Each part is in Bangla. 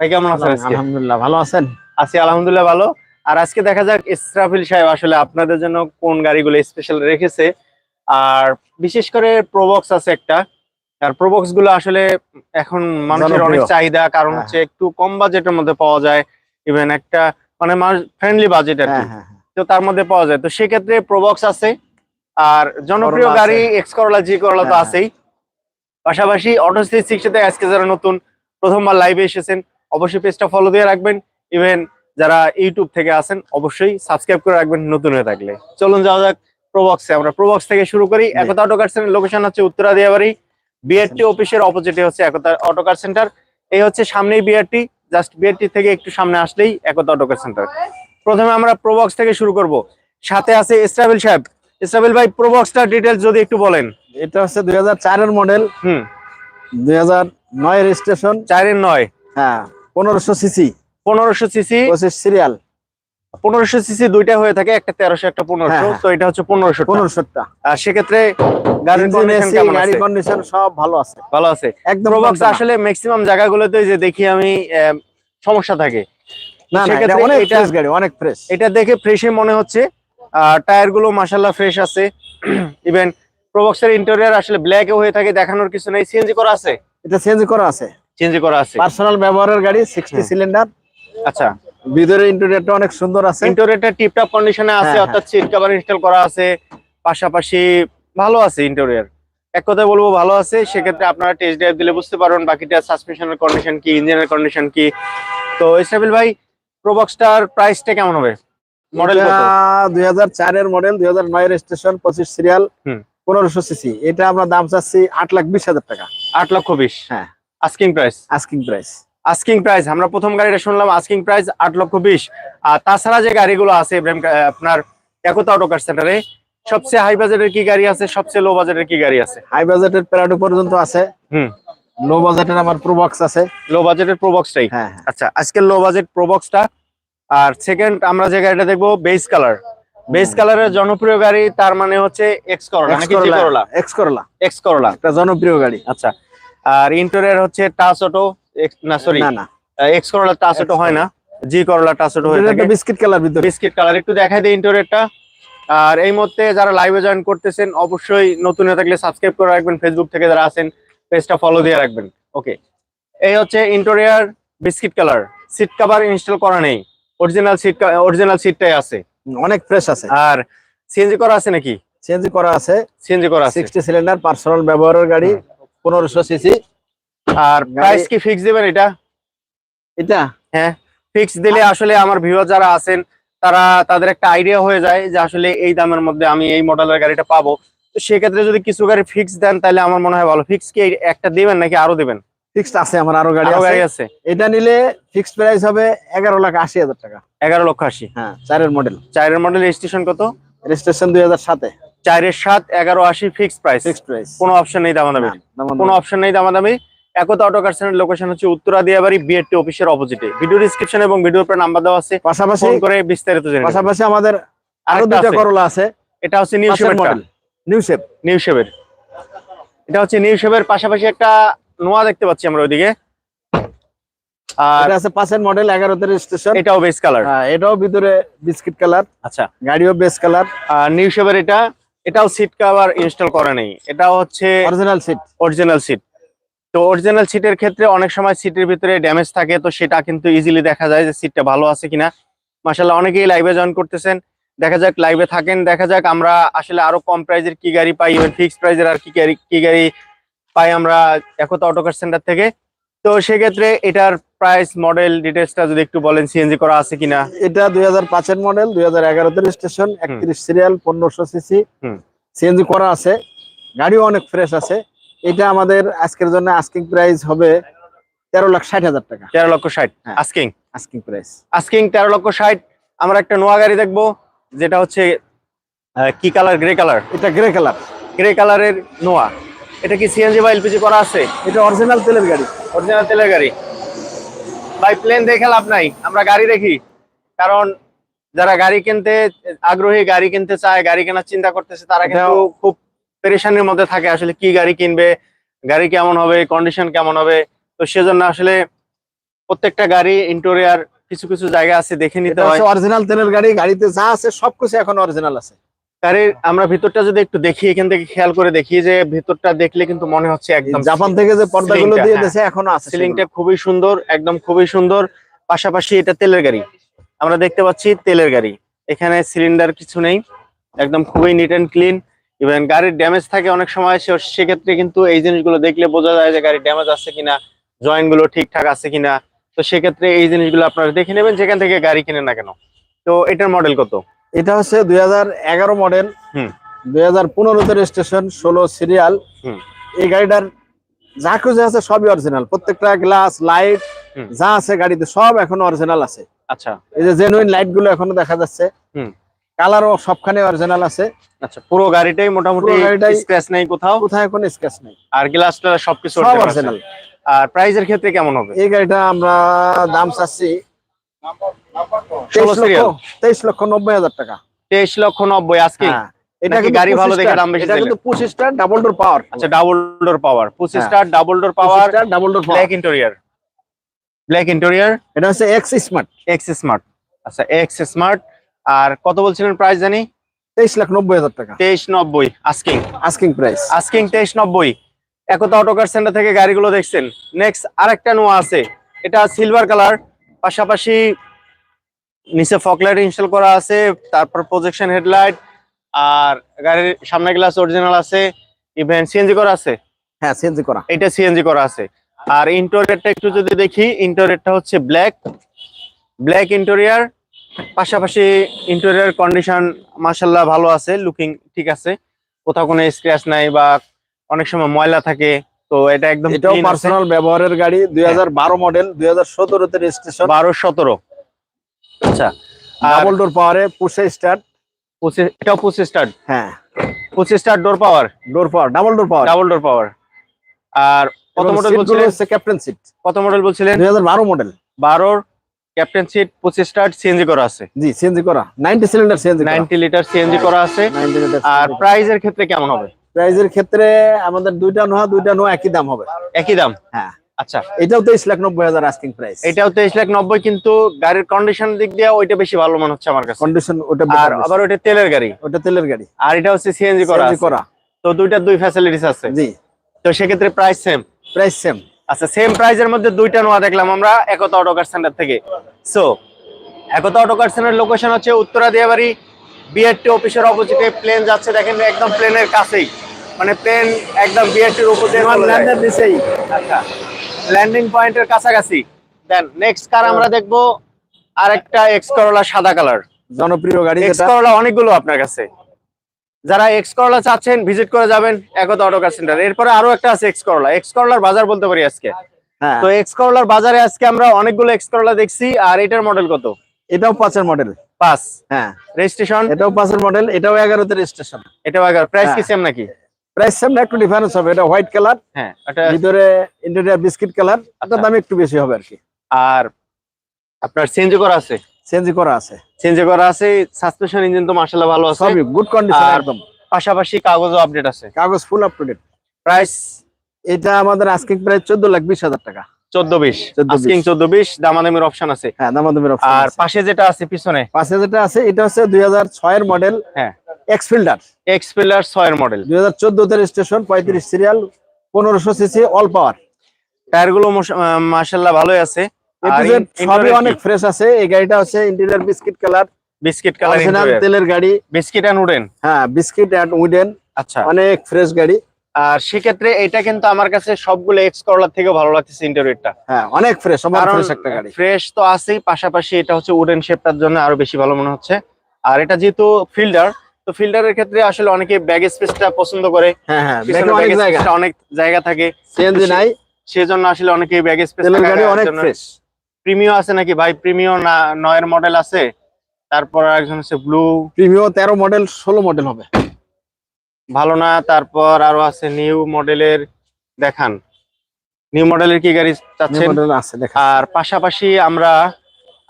ভাই কেমন আছেন আলহামদুলিল্লাহ ভালো আছেন? আছি আলহামদুলিল্লাহ ভালো। আর আজকে দেখা যাক ইসরাফিল সাহেব আসলে আপনাদের জন্য কোন গাড়িগুলো স্পেশাল রেখেছে। আর বিশেষ করে প্রবক্স আছে একটা। আর প্রবক্সগুলো আসলে এখন মানুষের অনেক চাহিদা কারণ হ্যাঁ। হচ্ছে একটু কম বাজেটের মধ্যে পাওয়া যায়। ইভেন একটা মানে ফ্রেন্ডলি বাজেট আর হ্যাঁ হ্যাঁ। তো তার মধ্যে পাওয়া যায়। তো সেক্ষেত্রে প্রবক্স আছে। আর জনপ্রিয় গাড়ি। এক্স করলা জি করলা তো আছেই। পাশাপাশি অটো সিক্স সাথে আজকে যারা নতুন প্রথমবার লাইভে এসেছেন। অবশ্যই পেজটা ফলো দিয়ে রাখবেন। ইভেন যারা ইউটিউব থেকে আসেন অবশ্যই সাবস্ক্রাইব করে রাখবেন নতুন হয়ে থাকলে। চলুন যাওয়া যাক প্রবক্সে আমরা প্রবক্স থেকে শুরু করি। Ekta auto car centre location হচ্ছে উত্তরা দিয়াবাড়ি বিআরটি অফিসের অপোজিটে হচ্ছে একতা অটো কার সেন্টার এই হচ্ছে সামনেই বিআরটি জাস্ট বিআরটি থেকে একটু সামনে আসলেই একতা অটো কার সেন্টার প্রথমে আমরা প্রবক্স থেকে শুরু করব। সাথে আছে ইসরাবিল সাহেব। ইসরাবিল ভাই প্রবক্সটার ডিটেলস যদি একটু বলেন। এটা হচ্ছে দুই হাজার চারের মডেল হুম। দুই হাজার নয় রেজিস্ট্রেশন চারের নয়। হ্যাঁ। পনেরোশো সিসি। পনেরোশো সিসি। সিরিয়াল পনেরোশো সিসি দুইটা হয়ে থাকে একটা তেরোশো একটা পনেরোশো। হ্যাঁ, হ্যাঁ। তো এটা হচ্ছে পনেরোশো পনেরোশোটা। আর সেক্ষেত্রে গাড়ির কন্ডিশন গাড়ি কন্ডিশন সব ভালো আছে। ভালো আছে। একদম আসলে ম্যাক্সিমাম জায়গাগুলোতে যে দেখি আমি সমস্যা থাকে। না অনেক ফ্রেশ গাড়ি অনেক ফ্রেশ এটা দেখে ফ্রেশই মনে হচ্ছে আর টায়ারগুলো ফ্রেশ আছে। ইভেন প্রবক্সের ইন্টেরিয়র আসলে ব্ল্যাক হয়ে থাকে দেখানোর কিছু নেই। সিএনজি করা আছে? এটা চেঞ্জ করা আছে। সিএনজি করা আছে। পার্সোনাল ব্যবহারের গাড়ি সিক্সটি হুম। সিলিন্ডার আচ্ছা। ভিতরে ইন্টেরিয়রটা অনেক সুন্দর আছে। ইন্টেরিয়রটা টিপটপ কন্ডিশনে আছে হ্যাঁ, অর্থাৎ সিট কভার ইনস্টল করা আছে। পাশাপাশি ভালো আছে ইন্টেরিয়র এক কথায় বলব ভালো আছে। সেক্ষেত্রে আপনারা টেস্ট ড্রাইভ দিলে বুঝতে পারবেন বাকিটা সাসপেনশনের কন্ডিশন কি ইঞ্জিনের কন্ডিশন কি। তো ইসরাবিল ভাই প্রবক্সটার প্রাইসটা কেমন হবে? মডেল কত? দুই হাজার চারের মডেল দুই হাজার নয় রেজিস্ট্রেশন পঁচিশ সিরিয়াল। পনেরোশো সিসি এটা আমরা দাম চাচ্ছি আট লাখ বিশ হাজার টাকা। আট লক্ষ বিশ। হ্যাঁ। Asking price asking price asking price আমরা প্রথম গাড়িটা শুনলাম আস্কিং প্রাইস আট লক্ষ বিশ। আর তাছাড়া যে গাড়িগুলো আছে ইব্রাহিম আপনার একতা অটো কার সেন্টারে সবচেয়ে হাই বাজেটের কি গাড়ি আছে? সবচেয়ে লো বাজেটের কি গাড়ি আছে? হাই বাজেটের প্যারাডো পর্যন্ত আছে। হুম। লো বাজেটের আমার প্রোবক্স আছে। লো বাজেটের প্রবক্সটাই হ্যাঁ হ্যাঁ। আচ্ছা আজকের লো বাজেট প্রবক্সটা আর সেকেন্ড আমরা যে গাড়িটা দেখব বেস কালার বেস কালারের জনপ্রিয় গাড়ি তার মানে হচ্ছে এক্স করোলা এক্স নাকি করলা এক্স করলা এক্স করোলা একটা জনপ্রিয় গাড়ি। আচ্ছা আর ইন্টেরিয়র হচ্ছে টাচ অটো না সরি না না। এক্স করোলা টাচ অটো হয় না জি করোলা টাচ অটো হয়ে থাকে। বিস্কিট কালার ভিতরে। বিস্কিট কালার একটু দেখাই দিই ইন্টেরিয়রটা। আর এই মুহূর্তে যারা লাইভে জয়েন করতেছেন অবশ্যই নতুন হয়ে থাকলে সাবস্ক্রাইব করে রাখবেন ফেসবুক থেকে যারা আছেন পেজটা ফলো দিয়ে রাখবেন। ওকে এই হচ্ছে interior biscuit colour. Seat cover install করা নেই। অরিজিনাল সিট অরিজিনাল সিটটাই আছে। অনেক ফ্রেশ আছে। আর সিএনজি করা আছে নাকি? চেঞ্জ করা আছে। সিএনজি করা আছে। সিক্সটি সিলিন্ডার পার্সোনাল ব্যবহারের গাড়ি। পনেরোশো সিসি আর প্রাইস কি ফিক্স দিবেন এটা? এটা? হ্যাঁ ফিক্স দিলে আসলে আমার ভিউয়ার যারা আছেন তারা তাদের একটা আইডিয়া হয়ে যায় যে আসলে এই দামের মধ্যে আমি এই মডেলের গাড়িটা পাবো। তো সেক্ষেত্রে যদি কিছু গাড়ি ফিক্স দেন তাহলে আমার মনে হয় ভালো। ফিক্স কি একটা দিবেন নাকি আরও দিবেন? ফিক্সড আছে আমার আরও গাড়ি গাড়ি আছে। এটা নিলে ফিক্সড প্রাইস হবে এগারো লাখ আশি হাজার টাকা। এগারো লক্ষ আশি। হ্যাঁ চারের মডেল চারের মডেল রেজিস্ট্রেশন কত? রেজিস্ট্রেশন দুই হাজার সাতে। চারের সাত এগারো আশি ফিক্স প্রাইস ফিক্সড প্রাইস কোনো অপশন নেই দামাদামি। কোনো অপশন নেই দামাদামি। Ekta auto car centre location হচ্ছে উত্তরা দিয়াবাড়ি বিএডটি অফিসের অপোজিটে ভিডিও ডিসক্রিপশন এবং নাম্বার দেওয়া আছে। পাশাপাশি ফোন করে বিস্তারিত জেনে পাশাপাশি আমাদের আরও করলা আছে। এটা হচ্ছে নিউ পাঁচের মডেল নিউ শেপ নিউ শেভের এটা হচ্ছে নিউ পাশাপাশি একটা নোয়া দেখতে পাচ্ছি আমরা ওইদিকে। আর আছে মডেল রেজিস্ট্রেশন এটাও বেস কালার এটাও ভিতরে বিস্কিট কালার আচ্ছা। গাড়িও বেস কালার আর নিউ এটা এটাও সিট কভার ইনস্টল করা নেই। এটাও হচ্ছে অরিজিনাল সিট অরিজিনাল সিট তো অরিজিনাল সিটের ক্ষেত্রে অনেক সময় সিটের ভিতরে ড্যামেজ থাকে তো সেটা কিন্তু ইজিলি দেখা যায় যে সিটটা ভালো আছে কিনা। মাসাল্লাহ অনেকেই লাইভে জয়েন করতেছেন। দেখা যাক লাইভে থাকেন। দেখা যাক আমরা আসলে আরও কম প্রাইজের কি গাড়ি পাই ইভেন ফিক্সড প্রাইজের আর কি গাড়ি কি গাড়ি পাই আমরা একতা অটোকার সেন্টার থেকে। তো সেক্ষেত্রে এটার প্রাইস মডেল ডিটেলসটা যদি একটু বলেন সিএনজি করা আছে কিনা? এটা দুই হাজার পাঁচের মডেল দুই হাজার এগারোতে রেজিস্ট্রেশন একত্রিশ সিরিয়াল পনেরোশো সিসি। সিএনজি করা আছে গাড়িও অনেক ফ্রেশ আছে। এটা আমাদের আজকের জন্য আস্কিং প্রাইস হবে তেরো লাখ ষাট হাজার টাকা। তেরো লক্ষ ষাট। আস্কিং আস্কিং প্রাইস আস্কিং তেরো লক্ষ ষাট। আমরা একটা নোয়া গাড়ি দেখব যেটা হচ্ছে কি কালার গ্রে কালার এটা গ্রে কালার গ্রে কালারের নোয়া। এটা কি সিএনজি বা এলপিজি করা আছে? এটা অরিজিনাল তেলের গাড়ি। অরিজিনাল তেলের গাড়ি। ভাই প্লেন দেখে লাভ নাই। আমরা গাড়ি দেখি। কারণ যারা গাড়ি কিনতে আগ্রহী গাড়ি কিনতে চায় গাড়ি কেনার চিন্তা করতেছে তারা কিন্তু খুব পেরেশানির মধ্যে থাকে আসলে কি গাড়ি কিনবে গাড়ি কেমন হবে কন্ডিশন কেমন হবে। তো সেজন্য আসলে প্রত্যেকটা গাড়ি ইন্টোরিয়ার কিছু কিছু জায়গা আছে দেখে নিতে হয়। অরিজিনাল তেলের গাড়ি গাড়িতে যা আছে সবকিছু এখন অরিজিনাল আছে। গাড়ির আমরা ভিতরটা যদি একটু দেখি এখান থেকে খেয়াল করে দেখি যে ভিতরটা দেখলে কিন্তু মনে হচ্ছে একদম জাপান থেকে যে পর্দাগুলো দিয়ে হ্যাঁ। দিয়েছে এখনও আছে সিলিংটা খুবই সুন্দর একদম খুবই সুন্দর। পাশাপাশি এটা তেলের গাড়ি। আমরা দেখতে পাচ্ছি তেলের গাড়ি। এখানে সিলিন্ডার কিছু নেই একদম খুবই নিট অ্যান্ড ক্লিন ইভেন গাড়ির ড্যামেজ থাকে অনেক সময় সে- সেক্ষেত্রে কিন্তু এই জিনিসগুলো দেখলে বোঝা যায় যে গাড়ির ড্যামেজ আছে কিনা জয়েন্টগুলো ঠিকঠাক আছে কিনা। তো সেক্ষেত্রে এই জিনিসগুলো আপনারা দেখে নেবেন যেখান থেকে গাড়ি কিনেন না কেন। তো এটার মডেল কত? এটা হচ্ছে দুই হাজার এগারো মডেল হুম। দুই হাজার পনেরোতে রেজিস্ট্রেশন ষোলো সিরিয়াল হুম। এই গাড়িটার যা কিছু আছে সবই অরিজিনাল প্রত্যেকটা গ্লাস লাইট যা আছে গাড়িতে সব এখন অরিজিনাল আছে। আচ্ছা। এই যে জেনুইন লাইটগুলো এখনও দেখা যাচ্ছে। কালারও সবখানে অরিজিনাল আছে। আচ্ছা পুরো গাড়িটাই মোটামুটি স্ক্র্যাচ নেই কোথাও? কোথায় কোনো স্কেচ নেই। আর গ্লাসটা সবকিছু সব অরিজিনাল আর প্রাইজের ক্ষেত্রে কেমন হবে? এই গাড়িটা আমরা দাম চাচ্ছি তেইশ লক্ষ নব্বই হাজার টাকা। তেইশ লক্ষ নব্বই আজকে হ্যাঁ। এটা নাকি কিন্তু গাড়ি ভালো দেখে দাম বেশি এটা কিন্তু পঁচিশ স্টার ডাবল ডোর পাওয়ার আচ্ছা double door power. Star double door power double door black interior black interior এটা হচ্ছে এক্স স্মার্ট এক্স স্মার্ট আচ্ছা এক্স স্মার্ট আর কত বলছিলেন প্রাইস জানি? তেইশ লাখ নব্বই হাজার টাকা। তেইশ নব্বই আস্কিং আস্কিং প্রাইস আস্কিং তেইশ নব্বই। একতা অটোকার সেন্টার থেকে গাড়িগুলো দেখছেন। নেক্সট আরেকটা নোয়া আছে। এটা সিলভার কালার পাশাপাশি নিচে ফকলাইট ইনস্টল করা আছে তারপর প্রজেকশন হেডলাইট আর গাড়ির সামনে গ্লাস অরিজিনাল আছে ইভেন সিএনজি করা আছে? হ্যাঁ সিএনজি করা। এটা সিএনজি করা আছে। আর ইন্টোরিয়ারটা একটু যদি দেখি ইন্টোরিয়ারটা হচ্ছে ব্ল্যাক ব্ল্যাক ইন্টোরিয়ার পাশাপাশি ইন্টোরিয়ার কন্ডিশন মাশাল্লাহ ভালো আছে লুকিং ঠিক আছে। কোথাও কোনো স্ক্র্যাচ নাই বা অনেক সময় ময়লা থাকে তো এটা একদম এটাও পার্সোনাল ব্যবহারের গাড়ি দুই হাজার বারো মডেল দুই হাজার সতেরোতে রেজিস্ট্রেশন বারো সতেরো। আচ্ছা আর ডাবল ডোর পাওয়ারে পুষে স্টার্ট পঁচিশ এটাও পঁচিশ স্টার হ্যাঁ। পঁচিশ star door power door power double door power double door power আর কত মডেল বলছিলেন? ক্যাপ্টেন সিট কত মডেল বলছিলেন? দুই হাজার বারো মডেল বারোর ক্যাপ্টেন সিট পঁচিশ স্টার সিএনজি করা আছে। জি সিএনজি করা। Ninety cylinder CNG ninety litre CNG করা আছে। আর প্রাইজের ক্ষেত্রে কেমন হবে? প্রাইজের ক্ষেত্রে আমাদের দুইটা নোয়া দুইটা নোয়া একই দাম হবে। একই দাম? হ্যাঁ। আচ্ছা। এটাও তেইশ লাখ নব্বই হাজার আস্কিং প্রাইস এটাও তেইশ লাখ নব্বই কিন্তু গাড়ির কন্ডিশন দিক দিয়ে ওইটা বেশি ভালো মনে হচ্ছে আমার কাছে। কন্ডিশন ওটা আর আবার ওইটা তেলের গাড়ি। ওটা তেলের গাড়ি। আর এটা হচ্ছে সিএনজি করা করা। তো দুইটা দুই ফ্যাসিলিটিস আছে। জি। তো সেক্ষেত্রে প্রাইস সেম প্রাইস সেম আচ্ছা সেম প্রাইজের মধ্যে দুইটা নোয়া দেখলাম আমরা একতা অটোকার সেন্টার থেকে। So Ekta auto car centre location হচ্ছে উত্তরা দিয়াবাড়ি বিআরটি অফিসের অপোজিটে প্লেন যাচ্ছে দেখেন একদম প্লেনের কাছেই। মানে প্লেন একদম বিআরটির উপর দিয়ে আচ্ছা। ল্যান্ডিং পয়েন্টের কাছাকাছি। দেন নেক্সট কার আমরা দেখব আরেকটা এক্স করোলা সাদা কালার জনপ্রিয় গাড়ি এক্স করোলা অনেকগুলো আপনার কাছে। যারা এক্স করোলা চাচ্ছেন ভিজিট করে যাবেন একতা অটোকার সেন্টার এরপরে আরও একটা আছে এক্স করলা এক্স করলার বাজার বলতে পারি আজকে। হ্যাঁ। তো এক্স করোলার বাজারে আজকে আমরা অনেকগুলো এক্স করোলা দেখছি। আর এটার মডেল কত? এটাও পাঁচের মডেল পাঁচ। হ্যাঁ। রেজিস্ট্রেশন এটাও পাঁচের মডেল এটাও এগারোতে রেজিস্ট্রেশন এটাও এগারো। প্রাইস কি হ্যাঁ। সেম নাকি? প্রাইস সামনে একটু ডিফারেন্স হবে। এটা হোয়াইট কালার হ্যাঁ এটা ভিতরে ইন্টেরিয়ার বিস্কিট কালার আচ্ছা। দাম একটু বেশি হবে আর কি আর আপনার চেঞ্জ করা আছে? চেঞ্জ করা আছে। চেঞ্জ করা আছে সাসপেনশন ইঞ্জিন তো ভালো আছে। সবই গুড কন্ডিশন একদম। পাশাপাশি কাগজও আপডেট আছে। কাগজ full up to date price এটা আমাদের আজকে প্রাইস চোদ্দ লাখ বিশ হাজার টাকা। চোদ্দ বিশ। 14 আস্কিং চোদ্দ বিশ দামাদামির অপশন আছে। হ্যাঁ দামাদামের আর পাশে যেটা আছে পিছনে? পাশে যেটা আছে এটা হচ্ছে দুই হাজার ছয়ের মডেল হ্যাঁ। এক্স ফিল্ডার এক্স পিলার ছয়ের মডেল দুই হাজার চোদ্দতে রেজিস্ট্রেশন পঁয়ত্রিশ সিরিয়াল পনেরোশো সিসি অল পাওয়ার টায়ারগুলো মার্শাল্লাহ ভালোই আছে। সবই অনেক ফ্রেশ আছে। এই গাড়িটা হচ্ছে interior biscuit colour biscuit colour তেলের গাড়ি। বিস্কিট অ্যান্ড উডেন হ্যাঁ বিস্কিট অ্যান্ড উডেন আচ্ছা। অনেক ফ্রেশ গাড়ি। আর সেক্ষেত্রে এটা কিন্তু আমার কাছে সবগুলো এক্স করলার থেকে ভালো লাগতেছে ইন্টেরিয়রটা হ্যাঁ অনেক ফ্রেশ ফ্রেশ একটা গাড়ি। ফ্রেশ তো আছেই পাশাপাশি এটা হচ্ছে উডেন শেপটার জন্য আরও বেশি ভালো মনে হচ্ছে। আর এটা যেহেতু ফিল্ডার তো ফিল্ডারের ক্ষেত্রে আসলে অনেকে ব্যাগ স্পেসটা পছন্দ করে। হ্যাঁ হ্যাঁ অনেক জায়গা। অনেক জায়গা থাকে। সিএনজি নাই। সেজন্য আসলে অনেকে ব্যাগ স্পেস গাড়ি অনেক ফ্রেশ প্রিমিও আছে নাকি? ভাই প্রিমিও না নয়ের মডেল আছে। তারপর একজন হচ্ছে ব্লু প্রিমিও তেরো মডেল ষোলো মডেল হবে। ভালো না তারপর আরও আছে নিউ মডেলের দেখান। নিউ মডেলের কি গাড়ি চাচ্ছেন? আর পাশাপাশি আমরা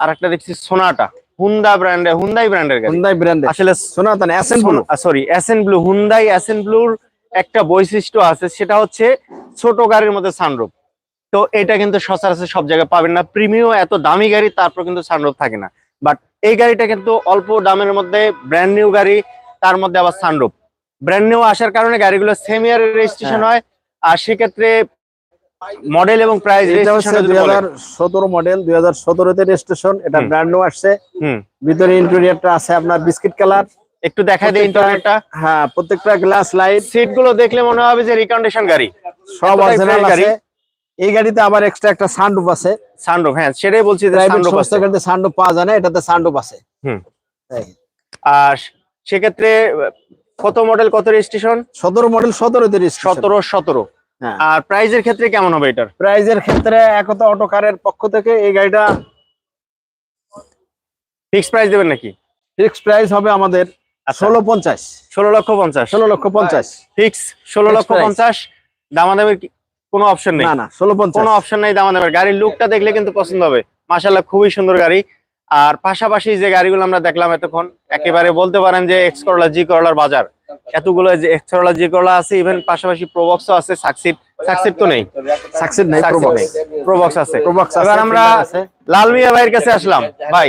আরেকটা দেখছি সোনাটা হুন্ডা ব্র্যান্ডের হুন্দাই ব্র্যান্ডের গাড়ি। হুন্ডাই ব্র্যান্ডের আসলে সোনাতান অ্যাসেন ব্লু সরি অ্যাসেন ব্লু হুন্দাই অ্যাসেন ব্লুর একটা বৈশিষ্ট্য আছে সেটা হচ্ছে ছোট গাড়ির মধ্যে সানরুফ তো এটা কিন্তু সচরাচর সব জায়গায় পাবেন না। প্রিমিয়াম এত দামি গাড়ি তারপর কিন্তু সানরুফ থাকে না। বাট এই গাড়িটা কিন্তু অল্প দামের মধ্যে ব্র্যান্ড নিউ গাড়ি তার মধ্যে আবার সানরুফ ব্র্যান্ড নিউ আসার কারণে গাড়িগুলো সেম ইয়ার রেজিস্ট্রেশন হ্যাঁ। আর সেক্ষেত্রে মডেল এবং প্রাইস দুই সতেরো মডেল দুই হাজার সতেরোতে রেজিস্ট্রেশন এটা। ব্র্যান্ড নিউ আসছে। হুম। ভিতরে ইন্টেরিয়রটা আছে আপনার বিস্কিট কালার একটু দেখা দেয় প্রত্যেকটা- ইন্টারনেটটা হ্যাঁ প্রত্যেকটা গ্লাস লাইট সিটগুলো দেখলে মনে হবে যে রিকন্ডিশন গাড়ি। সব অরিজিনাল গাড়ি। আছে। এই গাড়িতে আবার এক্সট্রা একটা সানরুফ আছে। সানরুফ হ্যাঁ সেটাই বলছি সানরুফ আছে। গাড়িতে সানরুফ পাওয়া যায় না এটাতে সানরুফ আছে। হুম। আর সেক্ষেত্রে কত মডেল কত রেজিস্ট্রেশন সতেরো মডেল সতেরোতে সতেরো সতেরো। হ্যাঁ। আর প্রাইজের ক্ষেত্রে কেমন হবে এটার? প্রাইজের ক্ষেত্রে একতা অটো কারের পক্ষ থেকে এই গাড়িটা ফিক্স প্রাইস দেবেন নাকি? ফিক্স প্রাইস হবে আমাদের আচ্ছা, ষোলো পঞ্চাশ। ষোলো লক্ষ পঞ্চাশ। ষোলো লক্ষ পঞ্চাশ। ফিক্স ষোলো লক্ষ। পঞ্চাশ। দামাদামের কোনো অপশন নেই? না না ষোলো পঞ্চাশ। কোনো অপশন নেই দামাদামের। গাড়ির লুকটা দেখলে কিন্তু পছন্দ হবে। মাশাল্লাহ খুবই সুন্দর গাড়ি। আর পাশাপাশি যে গাড়িগুলো আমরা দেখলাম এতক্ষণ একেবারে বলতে পারেন যে এক্স করলা জি করলার বাজার। এতগুলো যে এক্স করলা জি করলা আছে ইভেন পাশাপাশি প্রবক্সও আছে সাকসিড সাকসিড তো নেই। সাকসেস নেই প্রোবক্স। প্রবক্স আছে। প্রোবক্স এবার আমরা লাল মিয়া ভাইয়ের কাছে আসলাম। ভাই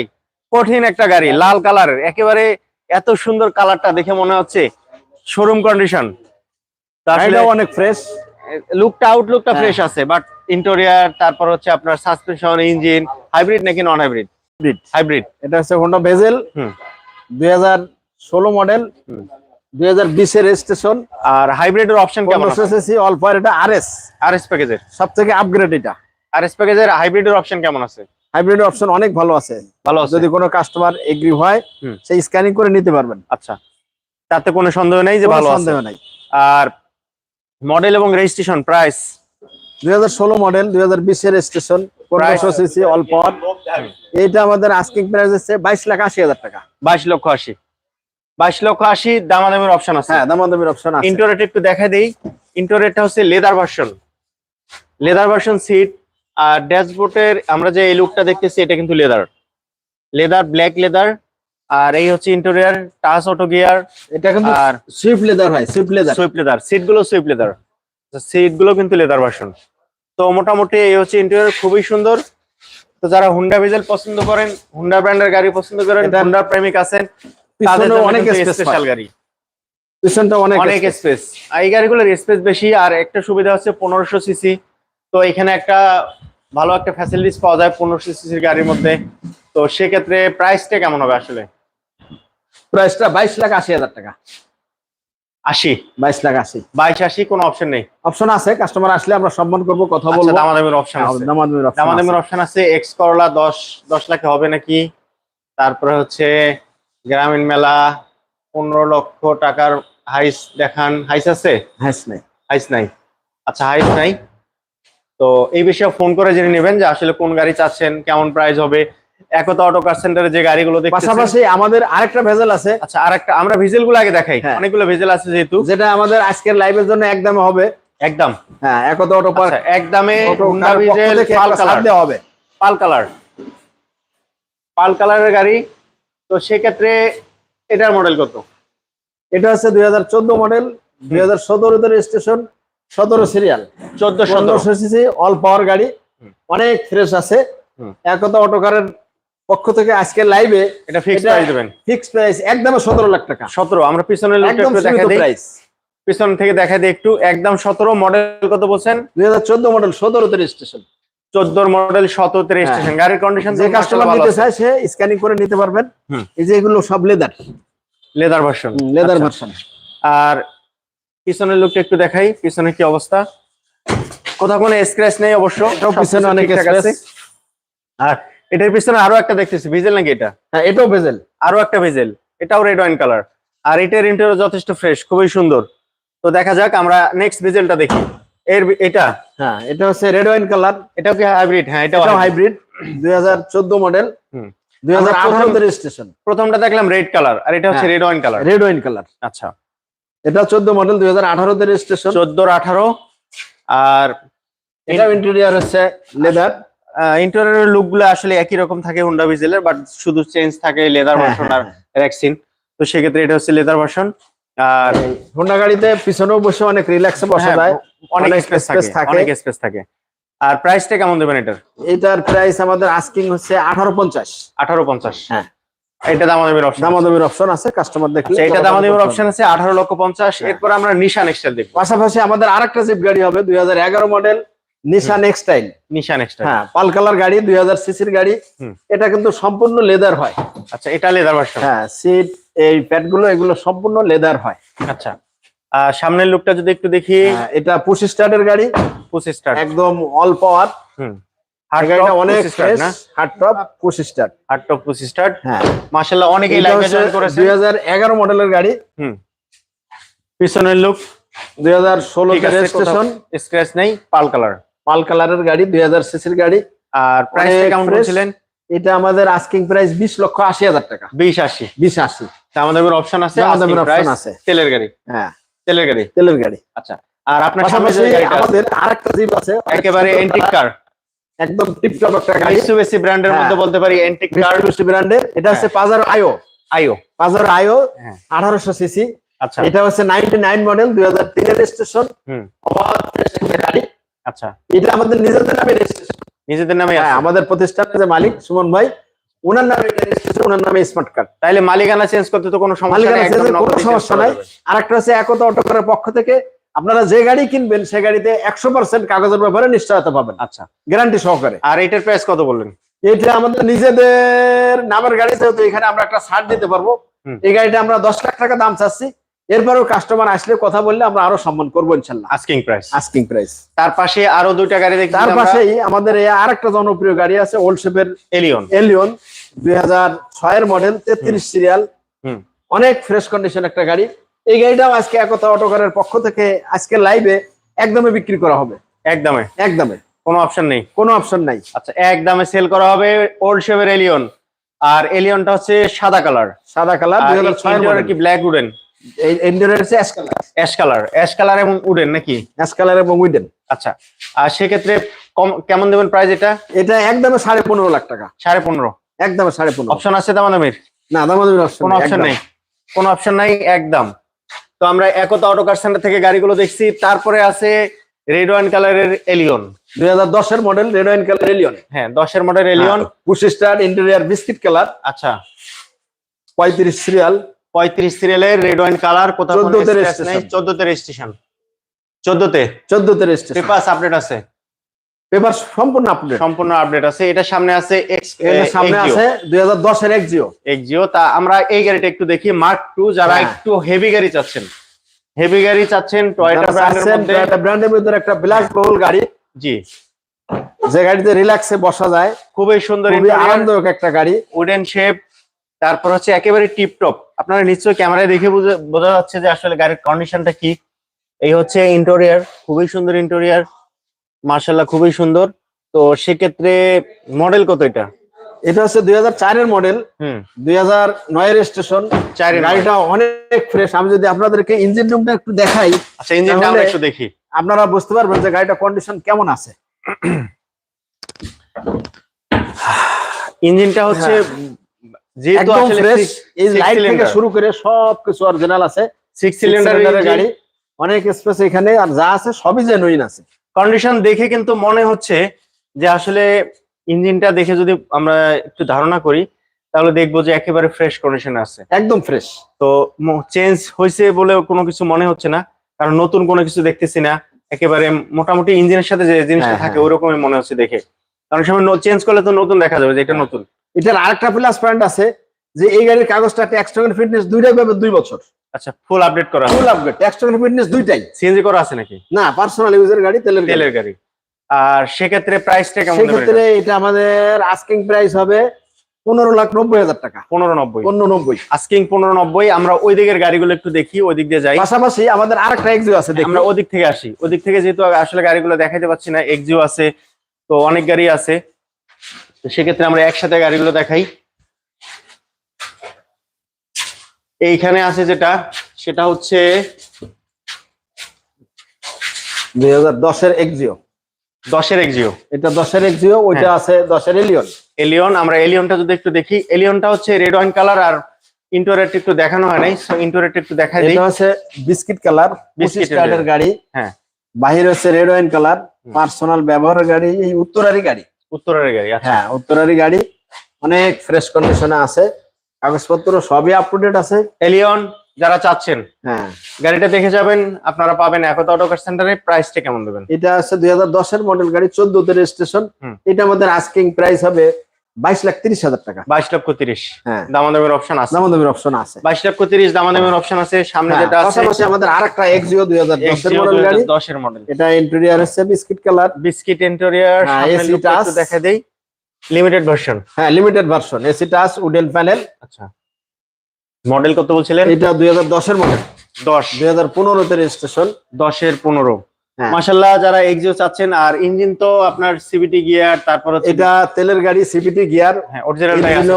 কঠিন একটা গাড়ি লাল কালারের একেবারে এত সুন্দর কালারটা দেখে মনে হচ্ছে শোরুম কন্ডিশন গাড়িটাও অনেক ফ্রেশ লুকটা আউটলুকটা। ফ্রেশ আছে বাট ইন্টেরিয়ার তারপর হচ্ছে আপনার সাসপেনশন ইঞ্জিন হাইব্রিড নাকি নন হাইব্রিড। হাইব্রিড এটা হচ্ছে হোন্ডা ভেজেল হুম। দুই হাজার ষোলো মডেল। দুই হাজার বিশের রেজিস্ট্রেশন আর হাইব্রিডের অপশন কেমন এটা আরএস আরএস প্যাকেজের আপগ্রেড এটা। আরএস প্যাকেজের হাইব্রিডের অপশন কেমন আছে? হাইব্রিড অপশন অনেক ভালো আছে। ভালো আছে। যদি কোনো কাস্টমার এগ্রি হয়। সেই স্ক্যানিং করে নিতে পারবেন। আচ্ছা। তাতে কোনো সন্দেহ নেই যে ভালো আছে। সন্দেহ নাই। আর মডেল এবং রেজিস্ট্রেশন প্রাইস দুই হাজার ষোলো মডেল দুই হাজার বিশের রেজিস্ট্রেশন পনেরোশো সিসি অল্প এইটা আমাদের আস্কিং প্রাইস হচ্ছে বাইশ লাখ আশি হাজার টাকা। বাইশ লক্ষ আশি। বাইশ লক্ষ আশি দামাদামের অপশন আছে। হ্যাঁ দামাদামির অপশন আছে। ইন্টোরেট একটু দেখা দেই। ইন্টোরেটটা হচ্ছে leather version leather version seat আর ড্যাশবোর্ডের আমরা যে এই লুকটা দেখতেছি এটা কিন্তু লেদার লেদার ব্ল্যাক লেদার আর এই হচ্ছে ইন্টেরিয়ার টাচ অটো গিয়ার এটা কিন্তু আর সুইফট লেদার হয় সুইফট লেদার সুইপ লেদার সিটগুলো সুইপ লেদার সিটগুলো কিন্তু লেদার ভার্সন তো মোটামুটি এই হচ্ছে ইন্টেরিয়ার খুবই সুন্দর। তো যারা হুন্ডা ভিজেল পছন্দ করেন হুন্ডা ব্র্যান্ডের গাড়ি পছন্দ করেন এটা- হুন্ডা প্রেমিক আছেন পিছনে অনেক স্পেস স্পেশাল গাড়ি। পিছনটা অনেক অনেক স্পেস এই গাড়িগুলোর স্পেস বেশি আর একটা সুবিধা হচ্ছে পনেরোশো সিসি তো এখানে একটা ভালো একটা ফ্যাসিলিটিস পাওয়া যায় পনেরোশো সিসির গাড়ির মধ্যে। তো সেক্ষেত্রে প্রাইসটা কেমন হবে আসলে? প্রাইসটা বাইশ লাখ আশি হাজার টাকা। আশি বাইশ লাখ আশি। বাইশ আশি কোনো অপশন নেই। অপশন আছে কাস্টমার আসলে আমরা সম্মান করব কথা আচ্ছা বলব। দামাদামের অপশন আছে। দামাদামির অপশন আছে। এক্স করলা দশ দশ লাখে হবে নাকি? তারপরে হচ্ছে গ্রামীণ মেলা পনেরো লক্ষ টাকার হাইস দেখান। হাইস আছে? হ্যাঁ নাই। হাইস নাই। আচ্ছা হাইস নাই। তো এই বিষয়ে ফোন করে জেনে নেবেন যে আসলে কোন গাড়ি চাচ্ছেন কেমন প্রাইস হবে। একতা অটো কার সেন্টারে যে গাড়িগুলো দেখতেছেন। পাশাপাশি আমাদের আরেকটা ভেজেল আছে। আচ্ছা আর একটা আমরা ভিজেলগুলো আগে দেখাই। হ্যাঁ। অনেকগুলো ভিজেল আছে যেহেতু। যেটা আমাদের আজকের লাইভের জন্য একদমে হবে। একদম। হ্যাঁ একতা অটো পার্ক আচ্ছা একদমে ভিজেল পাল কালার দেওয়া হবে। পাল কালার পাল কালারের গাড়ি। তো সেক্ষেত্রে এটার মডেল কত? এটা হচ্ছে দুই হাজার চোদ্দ মডেল দুই হাজার সতেরোতে রেজিস্ট্রেশন সতেরো সিরিয়াল চোদ্দ সতেরো। অল পাওয়ার গাড়ি। অনেক ফ্রেশ আছে। একতা অটোকারের পক্ষ থেকে আজকের লাইভে এটা ফিক্স প্রাইস দেবেন। ফিক্সড প্রাইস একদম সতেরো লাখ টাকা। সতেরো আমরা পিছনের লোকটা একটু দেখা দিই। প্রাইস পিছন থেকে দেখা দিই একটু একদম সতেরো মডেল কত বলছেন? দুই হাজার চোদ্দ মডেল সতেরোতে রেজিস্ট্রেশন চোদ্দোর মডেল সতেরোতে রেজিস্ট্রেশন গাড়ির কন্ডিশন যে কাস্টমার নিতে চায় সে স্ক্যানিং করে নিতে পারবেন। এই যে এগুলো সব leather leather version leather version আর পিছনের লোকটা একটু দেখাই পিছনে কি অবস্থা? কোথাও কোনো স্ক্র্যাচ নেই অবশ্য পিছনে অনেক স্পেস আছে। আর এটার পিছনে আরও একটা দেখতেছি ভিজেল নাকি এটা? হ্যাঁ এটাও ভেজেল। আরও একটা ভেজেল এটাও রেড ওয়াইন কালার আর এটার ইন্টেরিয়র যথেষ্ট ফ্রেশ খুবই সুন্দর। তো দেখা যাক আমরা নেক্সট ভেজেলটা দেখি। এর এটা? হ্যাঁ এটা হচ্ছে রেড ওয়াইন কালার এটাও কি হাইব্রিড হ্যাঁ এটাও হাইব্রিড দুই হাজার চোদ্দ মডেল হুম। দুই হাজার আমরা প্রথম- আঠারোতে রেজিস্ট্রেশন প্রথমটা দেখলাম রেড কালার আর এটা হচ্ছে। Red wine colour red wine colour আচ্ছা। এটা চোদ্দ মডেল দুই হাজার আঠারোতে রেজিস্ট্রেশন চোদ্দোর আঠারো আর এটাও ইন্টেরিয়র হচ্ছে লেদার ইন্টেরিয়র লুকগুলো আসলে একই রকম থাকে হুন্ডা ভিজেলের বাট শুধু চেঞ্জ থাকে লেদার হ্যাঁ, ভার্সন আর র্যাক্সিন তো সেক্ষেত্রে এটা হচ্ছে লেদার ভার্সন আর হোন্ডা গাড়িতে পিছনেও বসে অনেক রিল্যাক্সে বসা হ্যাঁ, যায় অনেক স্পেস থাকে। অনেক স্পেস থাকে। আর প্রাইসটা কেমন দেবেন এটার? এটার প্রাইস আমাদের আস্কিং হচ্ছে আঠারো পঞ্চাশ। আঠারো পঞ্চাশ। হ্যাঁ। এটা দামাদামির অপশন দামাদামির অপশন আছে কাস্টমার দেখলে আচ্ছা এটা দামাদামির অপশন আছে আঠারো লক্ষ পঞ্চাশ। এরপর আমরা নিশান এক্সটাইল দেখব। পাশাপাশি আমাদের আরেকটা জিপ গাড়ি হবে দুই হাজার এগারো মডেল নিশান এক্সটাইল নিশান এক্সটাইল হ্যাঁ পাল কালার গাড়ি দুই হাজার সিসির গাড়ি। এটা কিন্তু সম্পূর্ণ লেদার হয়। আচ্ছা এটা লেদার ভার্সন হ্যাঁ সিট এই প্যাডগুলো এগুলো সম্পূর্ণ লেদার হয়। আচ্ছা সামনের লুকটা যদি একটু দেখি। হ্যাঁ, এটা পুশ স্টার্টের গাড়ি। পঁচিশ স্টার্ট একদম অল পাওয়ার হুম। গাড়িটা অনেক star fresh hard top push start hard top পঁচিশ স্টার হ্যাঁ। মাশাআল্লাহ অনেকেই লাইভে জয়েন করেছে দুই হাজার এগারো মডেলের গাড়ি। হুম। পিছনের লুক রেজিস্ট্রেশন স্ক্র্যাচ নেই পাল কালার পাল কালারের গাড়ি দুই হাজার সিসির গাড়ি। আর প্রাইস কেমন। বলছিলেন? এটা আমাদের আস্কিং প্রাইস বিশ লক্ষ আশি হাজার টাকা। বিশ আশি। বিশ আশি। তা আমাদের অপশন আছে option price, আছে। তেলের গাড়ি। হ্যাঁ। তেলের গাড়ি? তেলের গাড়ি। আচ্ছা। আর আপনার সামনে আমাদের আরেকটা জিপ আছে একেবারে এন্টিক কার একদম টিপটপ একটা গাড়ি। ব্র্যান্ডের হ্যাঁ। মধ্যে বলতে পারি এন্টিক কার মিটসুবিশি ব্র্যান্ডের এটা হচ্ছে পাজারো আয়ো আইও পাজারো হ্যাঁ। আঠারোশো সিসি। আচ্ছা। এটা হচ্ছে নাইনটি নাইন মডেল দুই হাজার তিনের রেজিস্ট্রেশন হুম। গাড়ি। আচ্ছা। এটা আমাদের নিজেদের নামে রেজিস্ট্রেশন নিজেদের নামে হ্যাঁ আমাদের প্রতিষ্ঠানের যে মালিক সুমন ভাই ওনার নামে রেজিস্ট্রেশন ওনার নামে স্মার্ট কার্ড তাইলে মালিকানা চেঞ্জ করতে তো কোনো সমস্যা নেই কোনো সমস্যা নাই। যাবে। আরেকটা হচ্ছে একতা অটোকারের পক্ষ থেকে আপনারা যে গাড়ি কিনবেন সে গাড়িতে একশো পার্সেন্ট কাগজের ব্যাপারে নিশ্চয়তা পাবেন। আচ্ছা। গ্যারান্টি সহকারে। আর এটার প্রাইস কত বললেন? এটা আমাদের নিজেদের নামের গাড়ি যেহেতু এখানে আমরা একটা ছাড় দিতে পারব। এই গাড়িটা আমরা দশ লাখ টাকা দাম চাচ্ছি। এরপরেও কাস্টমার আসলে কথা বললে আমরা আরও সম্মান করব ইনশাল্লাহ। আস্কিং প্রাইস আস্কিং প্রাইস তার পাশে আরও দুইটা গাড়ি দেখছি তার পাশেই আমাদের এই আরেকটা জনপ্রিয় গাড়ি আছে ওল্ড শেপের এলিয়ন এলিয়ন দুই হাজার ছয়ের মডেল তেত্রিশ সিরিয়াল অনেক ফ্রেশ কন্ডিশন একটা গাড়ি। এই গাড়িটাও আজকে একতা অটোকারের পক্ষ থেকে আজকে লাইভে একদমে বিক্রি করা হবে। একদমে। একদমে। কোনো অপশন নেই। কোনো অপশন নাই। আচ্ছা একদমে সেল করা হবে ওল্ড শেপের এলিয়ন আর এলিয়নটা হচ্ছে সাদা কালার সাদা কালার দুই হাজার ছয়ের interior কি black wooden ash colour ash colour এবং উডেন নাকি? অ্যাশ কালার এবং উইডেন আচ্ছা। আর সেক্ষেত্রে কম কেমন দেবেন প্রাইস এটা? এটা একদমে সাড়ে পনেরো লাখ টাকা। সাড়ে পনেরো। একদমে সাড়ে পনেরো। অপশন আছে দামাদামির? না দামাদামির অপশন কোনো অপশন নেই? কোনো অপশন নাই? একদম। তো আমরা একতা অটো কার সেন্টার থেকে গাড়িগুলো দেখছি। তারপরে আছে রেড ওয়াইন কালারের এলিয়ন দুই হাজার দশের model red wine colour Allion হ্যাঁ দশের model Allion push star interior biscuit colour আচ্ছা। পঁয়ত্রিশ সিরিয়াল পঁয়ত্রিশ সিরিয়ালের রেড ওয়াইন কালার কোথাও 14 তে registration। চোদ্দতে রেজিস্ট্রেশন চোদ্দতে? চোদ্দতে রেজিস্ট্রেশন পেপার আপডেট আছে। পেপার সম্পূর্ণ আপডেট সম্পূর্ণ আপডেট আছে। এটা সামনে আছে সামনে আছে দুই হাজার দশের এক্সিও এক্সিও তা আমরা এই গাড়িটা একটু দেখি। মার্ক টু যারা হ্যাঁ। একটু হেভি গাড়ি চাচ্ছেন। হেভি গাড়ি চাচ্ছেন টয়টা ব্র্যান্ডের মধ্যে। ব্র্যান্ডের ভিতরে একটা বিলাস বহুল গাড়ি। জি। যে গাড়িতে রিল্যাক্সে বসা যায়। খুবই সুন্দর আরামদায়ক একটা গাড়ি। উডেন শেপ তারপর হচ্ছে একেবারে টিপ টপ আপনারা নিশ্চয়ই ক্যামেরায় দেখে বুঝে- যাচ্ছে যে আসলে গাড়ির কন্ডিশনটা কি। এই হচ্ছে ইন্টেরিয়ার খুবই সুন্দর ইন্টেরিয়ার মার্শাল্লাহ খুবই সুন্দর। তো সেক্ষেত্রে মডেল কত এটা? এটা হচ্ছে দুই হাজার চারের মডেল হুম। দুই হাজার নয়ের স্টেশন চারের গাড়িটা অনেক ফ্রেশ আমি যদি আপনাদেরকে ইঞ্জিন রুমটা একটু দেখাই আচ্ছা ইঞ্জিনটা আমরা একটু দেখি। আপনারা বুঝতে পারবেন যে গাড়িটা কন্ডিশন কেমন আছে। ইঞ্জিনটা হচ্ছে যেহেতু আসলে এই লাইট থেকে। শুরু করে সব কিছু অরিজিনাল আছে সিক্স সিলিন্ডারের গাড়ি অনেক স্পেস এখানে আর যা আছে সবই জেনুইন আছে। কন্ডিশন দেখে কিন্তু মনে হচ্ছে যে আসলে ইঞ্জিনটা দেখে যদি আমরা একটু ধারণা করি তাহলে দেখব যে একেবারে ফ্রেশ কন্ডিশনে আছে। একদম ফ্রেশ তো চেঞ্জ হয়েছে বলে কোনো কিছু মনে হচ্ছে না কারণ নতুন কোনো কিছু দেখতেছি না। একেবারে মোটামুটি ইঞ্জিনের সাথে যে জিনিসটা হ্যাঁ, থাকে হ্যাঁ। ওরকমই মনে হচ্ছে দেখে। কারণ সময় চেঞ্জ করলে তো নতুন দেখা যাবে যে এটা নতুন। এটার আরেকটা প্লাস পয়েন্ট আছে যে এই গাড়ির কাগজটা ট্যাক্স টোকেন ফিটনেস দুইটাই পাবে দুই বছর। আচ্ছা ফুল আপডেট করা full upgrade tax token fitness দুইটাই। সিএনজি করা আছে নাকি? না পার্সোনাল ইউজের গাড়ি তেলের গাড়ি তেলের গাড়ি। আর সেক্ষেত্রে প্রাইসটা কেমন সেক্ষেত্রে এটা? আমাদের আস্কিং প্রাইস হবে পনেরো লাখ নব্বই হাজার টাকা। পনেরো নব্বই। পনেরো নব্বই। আস্কিং পনেরো নব্বই আমরা ওই দিকের গাড়িগুলো একটু দেখি ওই দিক দিয়ে যাই। পাশাপাশি আমাদের আরেকটা এক্সিও আছে আমরা ওদিক থেকে আসি। ওদিক থেকে যেহেতু আসলে গাড়িগুলো দেখাইতে পাচ্ছি না এক্সিও আছে তো অনেক গাড়ি আছে। তো সেক্ষেত্রে আমরা একসাথে গাড়িগুলো দেখাই। এইখানে আছে যেটা সেটা হচ্ছে দুই হাজার দশের এক্সিও দশের এক্সিও এটা দশের এক্সিও ওইটা হ্যাঁ। আছে দশের এলিয়ন এলিয়ন আমরা এলিয়নটা যদি একটু দেখি এলিয়নটা হচ্ছে রেড ওয়াইন কালার আর ইন্টোরেট একটু দেখানো হয় নাই ইন্টোরেট একটু দেখাই দিই। এটা হচ্ছে বিস্কিট কালার বিস্কিট কালারের গাড়ি। হ্যাঁ। বাহির হচ্ছে রেড ওয়াইন কালার পার্সোনাল ব্যবহারের গাড়ি এই উত্তরারি গাড়ি। উত্তরের গাড়ি আচ্ছা। হ্যাঁ উত্তরারি গাড়ি অনেক ফ্রেশ কন্ডিশনে আছে কাগজপত্র সবই আপ টু ডেট আছে। এলিয়ন যারা চাচ্ছেন হ্যাঁ। গাড়িটা দেখে যাবেন আপনারা পাবেন একতা অটো কার সেন্টারে প্রাইসটা কেমন দেবেন? এটা হচ্ছে দুই হাজার দশের মডেল গাড়ি চোদ্দতে রেজিস্ট্রেশন স্টেশন এটা আমাদের আস্কিং প্রাইস হবে বাইশ লাখ তিরিশ হাজার টাকা। বাইশ লক্ষ তিরিশ। হ্যাঁ। দামাদামের অপশন আছে। দামাদামের অপশন আছে। বাইশ লক্ষ তিরিশ দামাদামের অপশন আছে। সামনে হ্যাঁ, যেটা আছে আমাদের আরেকটা এক্সিও দুই হাজার দশের মডেল গাড়ি। দশের মডেল এটা ইন্টেরিয়ার হচ্ছে বিস্কিট কালার বিস্কিট ইন্টেরিয়র হ্যাঁ। দেখা দেই। লিমিটেড ভার্সন হ্যাঁ limited version AC touch wooden panel আচ্ছা। মডেল কত বলছিলেন? এটা দুই হাজার দশের মডেল দশ। দুই হাজার পনেরোতে রেজিস্ট্রেশন দশের পনেরো। হ্যাঁ। মাসাল্লাহ যারা এক্সিও চাচ্ছেন আর ইঞ্জিন তো আপনার সিবিটি গিয়ার তারপর এটা তেলের গাড়ি সিপিটি গিয়ার হ্যাঁ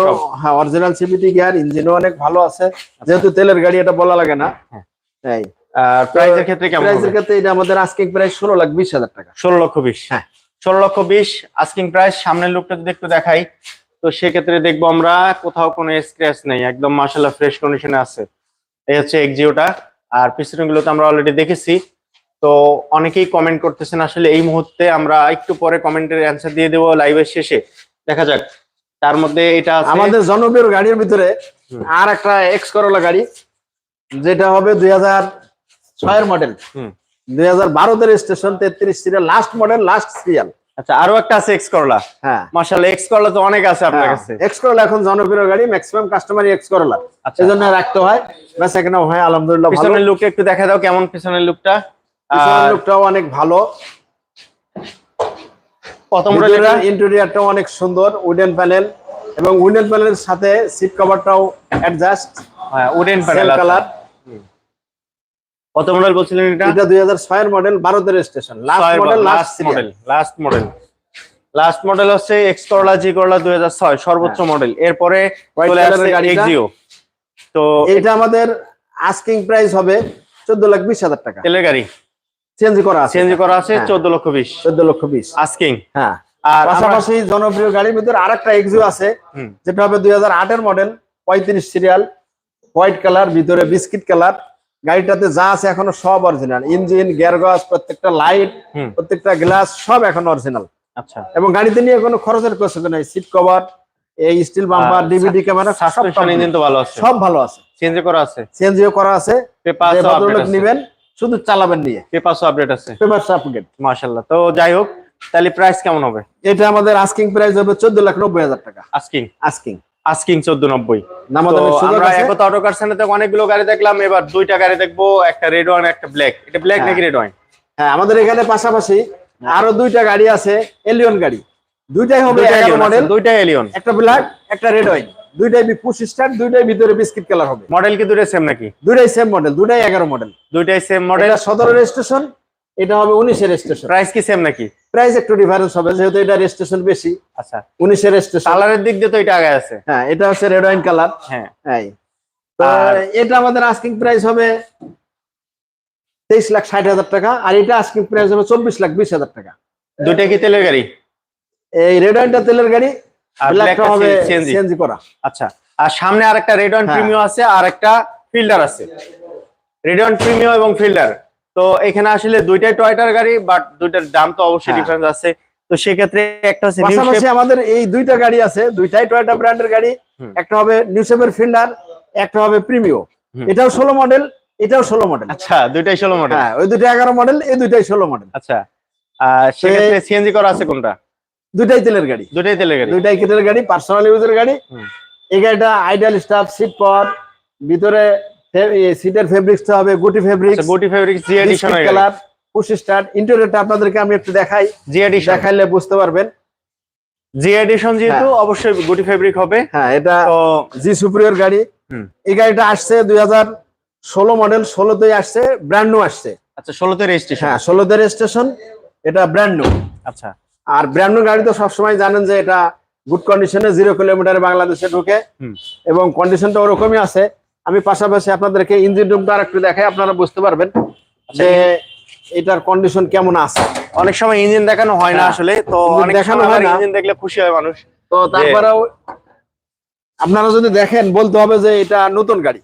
সব। হ্যাঁ অরিজিনাল সিপিটি গিয়ার ইঞ্জিনও অনেক ভালো আছে। যেহেতু তেলের গাড়ি এটা বলা লাগে না। হ্যাঁ। তাই। আর ক্ষেত্রে কেমন ক্ষেত্রে এটা আমাদের আজকে প্রায় ষোলো লাখ বিশ হাজার টাকা। ষোলো লক্ষ বিশ। হ্যাঁ। ষোলো লক্ষ বিশ আস্কিং প্রাইস সামনের লুকটা যদি একটু দেখাই তো সেক্ষেত্রে দেখব আমরা কোথাও কোনো স্ক্র্যাচ নেই একদম মাসাল্লাহ ফ্রেশ কন্ডিশনে আছে। এই হচ্ছে এক্সিওটা আর পিছনে গুলো তো আমরা অলরেডি দেখেছি। তো অনেকেই কমেন্ট করতেছেন আসলে এই মুহূর্তে আমরা একটু পরে কমেন্টের অ্যান্সার দিয়ে দেবো লাইভের শেষে। দেখা যাক তার মধ্যে এটা আমাদের জনপ্রিয় গাড়ির ভিতরে আর একটা এক্স করোলা গাড়ি যেটা হবে দুই হাজার ছয়ের মডেল। দুই হাজার বারোতে স্টেশন তেত্রিশ serial last model last serial আচ্ছা আরও একটা আছে এক্স করলা হ্যাঁ। মাসাল্লাহ এক্স করলা তো অনেক আছে আপনার কাছে। এক্স করোলা এখন জনপ্রিয় গাড়ি ম্যাক্সিমাম কাস্টমারই এক্স করোলা আচ্ছা। এই জন্য রাখতে হয়। ব্যাস এখানে হয় আলহামদুলিল্লাহ পিছনের লুকটা একটু দেখা দাও কেমন পিছনের লুকটা লুকটাও অনেক ভালো। কত মডেল এটা ইন্টেরিয়ারটাও অনেক সুন্দর উডেন প্যানেল এবং উডেন প্যানেলের সাথে সিট কভারটাও অ্যাডজাস্ট হ্যাঁ উডেন প্যানেল কালার কত মডেল বলছিলেন এটা? এটা registration last model last model last model last model হচ্ছে এক্স করলা জি করলা দুই হাজার ছয় সর্বোচ্চ মডেল এরপরে চলে আসছে এক্সিও তো এটা আমাদের আস্কিং প্রাইস হবে চোদ্দ লাখ বিশ হাজার টাকা। তেলের গাড়ি। চেঞ্জ করা আছে। চেঞ্জ করা আছে হ্যাঁ। চোদ্দ লক্ষ বিশ। চোদ্দ লক্ষ বিশ। আস্কিং হ্যাঁ। আর পাশাপাশি জনপ্রিয় গাড়ির ভিতরে আরেকটা এক্সিও আছে যেটা হবে দুই হাজার আটের মডেল পঁয়ত্রিশ সিরিয়াল হোয়াইট কালার ভিতরে বিস্কিট কালার গাড়িটাতে যা আছে এখনও সব অরিজিনাল ইঞ্জিন গিয়ারগস প্রত্যেকটা লাইট প্রত্যেকটা গ্লাস সব এখন অরিজিনাল আচ্ছা। এবং গাড়িতে নিয়ে কোনো খরচের কোশ্চেন নেই। সিট কভার এই স্টিল বাম্পার ডিভিডি ক্যামেরা সব ইঞ্জিন তো ভালো আছে। সব ভালো আছে। চেঞ্জ করা আছে। সিএনজিও করা আছে। আছে। নিবেন শুধু চালাবেন নিয়ে। পেপারস আপডেট আছে। পেপার সার্টিফিকেট মাশাআল্লাহ। তো যাই হোক তাহলে প্রাইস কেমন হবে? এটা আমাদের আস্কিং প্রাইস হবে চোদ্দ লাখ নব্বই হাজার টাকা। আস্কিং আস্কিং আস্কিং চোদ্দ নব্বই। আমাদের তো সুযোগ আমরা আছে একতা অটো কার সেন্টারে অনেকগুলো গাড়ি দেখলাম এবার দুইটা গাড়ি দেখব একটা রেড ওয়াইন একটা ব্ল্যাক এটা ব্ল্যাক হ্যাঁ। নাকি রেড ওয়াইন হ্যাঁ আমাদের এখানে পাশাপাশি আরও দুইটা গাড়ি আছে এলিয়ন গাড়ি। দুইটাই হবে এগারো মডেল দুইটা এলিয়ন একটা ব্ল্যাক একটা রেড ওয়াইন দুইটাই পুশ স্টার্ট দুইটাই ভিতরে বিস্কিট কালার হবে। মডেল কি দুটো সেম নাকি? দুইটাই সেম মডেল দুইটাই এগারো মডেল দুইটাই সেম মডেল এটা সতেরো রেজিস্ট্রেশন এটা হবে উনিশের রেজিস্ট্রেশন প্রাইস কি সেম নাকি? প্রাইস একটু ডিফারেন্স হবে যেহেতু এটা রেজিস্ট্রেশন বেশি। আচ্ছা। উনিশের রেজিস্ট্রেশন কালারের দিক দিয়ে তো এটা আগে আছে। হ্যাঁ এটা হচ্ছে রেড ওয়াইন কালার হ্যাঁ। হ্যাঁ এটা আমাদের আস্কিং প্রাইস হবে তেইশ লাখ ষাট হাজার টাকা আর এটা আস্কিং প্রাইস হবে চব্বিশ লাখ বিশ হাজার টাকা। দুইটা কি তেলের গাড়ি? এই রেড ওয়াইনটা তেলের গাড়ি আর ব্ল্যাকটা ব্ল্যাকটা হবে সিএনজি সিএনজি করা। আচ্ছা আর সামনে আরেকটা রেড হ্যাঁ। প্রিমিয়াম আছে আর একটা ফিল্ডার আছে। রেড ওয়ান প্রিমিয়াম এবং ফিল্ডার তো এখানে আসলে দুইটাই টয়টার গাড়ি বাট দুইটার দাম তো অবশ্যই হ্যাঁ। ডিফারেন্স আছে। তো সেক্ষেত্রে একটা হচ্ছে পাশাপাশি আমাদের এই দুইটা গাড়ি আছে দুইটাই টয়োটা ব্র্যান্ডের গাড়ি। একটা হবে নিউসেপের ফিল্ডার একটা হবে প্রিমিও এটাও ষোলো মডেল এটাও ষোলো মডেল আচ্ছা দুইটাই ষোলো মডেল হ্যাঁ ওই দুইটা এগারো মডেল এই দুইটাই ষোলো মডেল আচ্ছা আর সেক্ষেত্রে সিএনজি করা আছে কোনটা? দুইটাই তেলের গাড়ি। দুটাই তেলের গাড়ি। দুইটাই তেলের গাড়ি? পার্সোনাল ইউজের গাড়ি। এই গাড়িটা আইডিয়াল স্টাফ সিট পাওয়ার ভিতরে সিটের ফেব্রিক্সটা হবে গুটি ফেব্রিক্স আচ্ছা গুটি fabric G edition colour push start ইন্টেরিয়রটা আপনাদেরকে আমি একটু দেখাই। জি এডিশন দেখাইলে বুঝতে পারবেন। জি এডিশন যেহেতু হ্যাঁ। অবশ্যই গুটি ফেব্রিক হবে। হ্যাঁ এটা তো জি সুপ্রিয়র গাড়ি। এই গাড়িটা আসছে দুই হাজার ষোলো মডেল ষোলোতেই আসছে ব্র্যান্ড নিউ আসছে। আচ্ছা ষোলোতে রেজিস্ট্রেশন হ্যাঁ ষোলোতে রেজিস্ট্রেশন এটা ব্র্যান্ড নিউ আচ্ছা। আর ব্র্যান্ড গাড়ি তো সবসময় জানেন যে এটা গুড কন্ডিশনে জিরো কিলোমিটারে বাংলাদেশে ঢুকে। এবং কন্ডিশনটা ওরকমই আছে আমি পাশাপাশি আপনাদেরকে ইঞ্জিন রুমটা আর একটু দেখাই আপনারা বুঝতে পারবেন যে এটার কন্ডিশন কেমন আছে অনেক সময় ইঞ্জিন দেখানো হয় না হ্যাঁ। আসলে তো অনেক দেখানো হয় না। ইঞ্জিন দেখলে খুশি হয় মানুষ তো তারপরেও আপনারা যদি দেখেন বলতে হবে যে এটা নতুন গাড়ি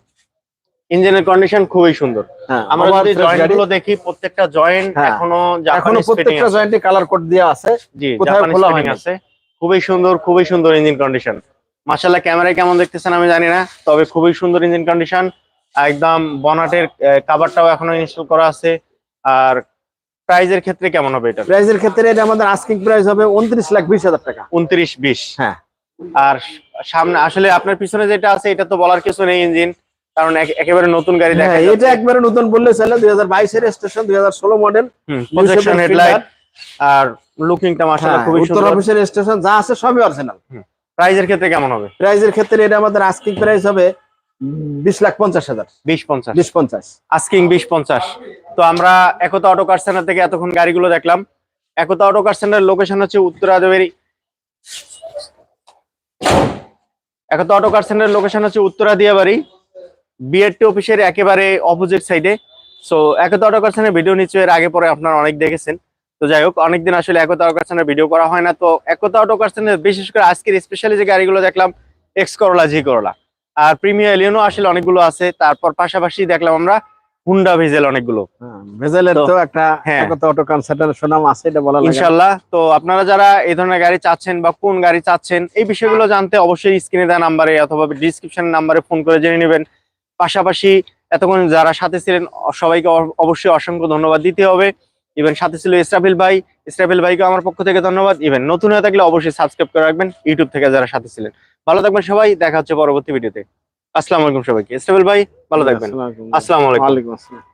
ইঞ্জিনের কন্ডিশন খুবই সুন্দর। হ্যাঁ আমরা যদি জয়েন্টগুলো দেখি প্রত্যেকটা জয়েন্ট হ্যাঁ, এখনও এখনও প্রত্যেকটা জয়েন্টে কালার কোড দেওয়া আছে। জি কোথাও খোলা হয়নি। আছে। খুবই সুন্দর খুবই সুন্দর ইঞ্জিন কন্ডিশন মাশাআল্লাহ ক্যামেরায় কেমন দেখতেছেন আমি জানি না তবে খুবই সুন্দর ইঞ্জিন কন্ডিশন একদম বনাটের কাভারটাও এখনও ইনস্টল করা আছে। আর প্রাইজের ক্ষেত্রে কেমন হবে এটা? প্রাইজের ক্ষেত্রে এটা আমাদের আস্কিং প্রাইস হবে উনত্রিশ লাখ বিশ হাজার টাকা। উনত্রিশ বিশ। হ্যাঁ। আর সামনে আসলে আপনার পিছনে যেটা আছে এটা তো বলার কিছু নেই ইঞ্জিন কারণ একেবারে নতুন গাড়ি দেখা হ্যাঁ, এটা একবারে নতুন বললে চলে দুই হাজার বাইশের স্টেশন দুই হাজার ষোলো মডেল প্রজেকশন হেডলাইট আর লুকিংটা মাশাআল্লাহ খুবই হ্যাঁ, উত্তর সুন্দর। অফিসের স্টেশন যা আছে সবই অরিজিনাল প্রাইজের ক্ষেত্রে কেমন হবে? প্রাইজের ক্ষেত্রে এটা আমাদের আস্কিং প্রাইস হবে বিশ লাখ পঞ্চাশ হাজার। বিশ পঞ্চাশ। বিশ পঞ্চাশ। আস্কিং বিশ পঞ্চাশ। তো আমরা একতা অটো কার সেন্টার থেকে এতক্ষণ গাড়িগুলো দেখলাম। Ekta auto car centre location হচ্ছে Uttara Diabari Ekta auto car centre location হচ্ছে উত্তরা দিয়াবাড়ি। বিএডটি অফিসের একেবারে অপোজিট সাইডে so Ekta auto car video এর আগে পরে আপনারা অনেক দেখেছেন। তো যাই হোক অনেকদিন আসলে একতা অটো কার ভিডিও করা হয় না। তো একতা অটো কার বিশেষ করে আজকের স্পেশালি যে গাড়িগুলো দেখলাম এক্স করলা জি করলা আর প্রিমিয়ার এলিয়নও আসলে অনেকগুলো আছে। তারপর পাশাপাশি দেখলাম আমরা হুন্ডা ভেজেল অনেকগুলো। ভেজেলের তো- তো একটা হ্যাঁ। একতা অটো কনসার্টের সুনাম আছে এটা বলা লাগে। ইনশাল্লাহ। তো আপনারা যারা এই ধরনের গাড়ি চাচ্ছেন বা কোন গাড়ি চাচ্ছেন এই বিষয়গুলো জানতে অবশ্যই স্ক্রিনে দেওয়া নাম্বারে অথবা ডিসক্রিপশন নাম্বারে ফোন করে জেনে নেবেন। পাশাপাশি এতক্ষণ যারা সাথে ছিলেন সবাইকে অবশ্যই অসংখ্য ধন্যবাদ দিতে হবে। ইভেন সাথে ছিল ইসরাফিল ভাই। ইসরাফিল ভাইকে আমার পক্ষ থেকে ধন্যবাদ। ইভেন নতুন হয়ে থাকলে অবশ্যই সাবস্ক্রাইব করে রাখবেন ইউটিউব থেকে যারা সাথে ছিলেন। ভালো থাকবেন সবাই। দেখা হচ্ছে পরবর্তী ভিডিওতে আসসালামু আলাইকুম সবাইকে। ইসরাফিল ভাই ভালো থাকবেন। আসসালামু আলাইকুম।